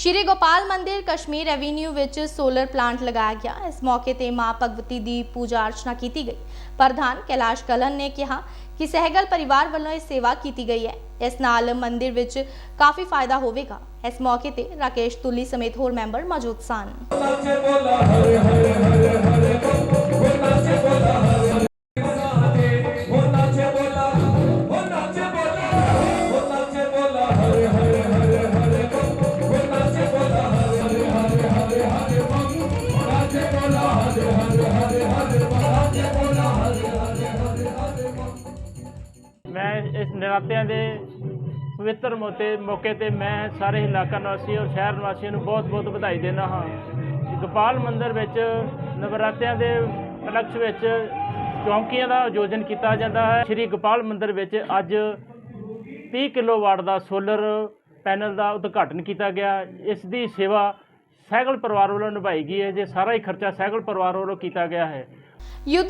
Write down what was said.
ਸ਼੍ਰੀ ਗੋਪਾਲ ਮੰਦਿਰ ਕਸ਼ਮੀਰ ਐਵੀਨਿਊ ਵਿੱਚ solar plant ਲਗਾਇਆ ਗਿਆ ਇਸ ਮੌਕੇ ਤੇ ਮਾਂ ਭਗਵਤੀ ਦੀ ਪੂਜਾ ਅਰਚਨਾ ਕੀਤੀ ਗਈ ਪ੍ਰਧਾਨ ਕੈਲਾਸ਼ ਕਲਨ ਨੇ ਕਿਹਾ ਕਿ ਸਹਿਗਲ ਪਰਿਵਾਰ ਵੱਲੋਂ ਇਹ ਸੇਵਾ ਕੀਤੀ ਗਈ ਹੈ ਇਸ ਨਾਲ ਮੰਦਿਰ ਵਿੱਚ ਕਾਫੀ ਫਾਇਦਾ ਹੋਵੇਗਾ ਇਸ ਮੌਕੇ ਤੇ ਰਾਕੇਸ਼ ਤੁਲੀ ਸਮੇਤ ਹੋਰ ਮੈਂਬਰ ਮੌਜੂਦ ਸਨ ਮੈਂ ਇਸ ਨਰਾਤਿਆਂ ਦੇ ਪਵਿੱਤਰ ਮੌਕੇ ਮੌਕੇ ਤੇ ਮੈਂ ਸਾਰੇ ਇਲਾਕਾ ਨਿਵਾਸੀ ਔਰ ਸ਼ਹਿਰ ਨਿਵਾਸੀਆਂ ਨੂੰ ਬਹੁਤ-ਬਹੁਤ ਵਧਾਈ ਦਿੰਦਾ ਹਾਂ। ਗੋਪਾਲ ਮੰਦਿਰ ਵਿੱਚ ਨਵਰਾਤਿਆਂ ਦੇ ਉਪਲਕਸ਼ ਵਿੱਚ ਚੌਂਕੀਆਂ ਦਾ ਆਯੋਜਨ ਕੀਤਾ ਜਾਂਦਾ ਹੈ। ਸ਼੍ਰੀ ਗੋਪਾਲ ਮੰਦਿਰ ਵਿੱਚ ਅੱਜ 30 ਕਿਲੋਵਾਟ ਦਾ ਸੋਲਰ ਪੈਨਲ ਦਾ ਉਦਘਾਟਨ ਕੀਤਾ ਗਿਆ। ਇਸ ਦੀ ਸੇਵਾ ਸਹਿਗਲ ਪਰਿਵਾਰ ਵੱਲੋਂ ਨਿਭਾਈ ਗਈ ਹੈ, ਜੇ ਸਾਰਾ ਹੀ ਖਰਚਾ ਸਹਿਗਲ ਪਰਿਵਾਰ ਵੱਲੋਂ ਕੀਤਾ ਗਿਆ ਹੈ। ਯੁੱਧ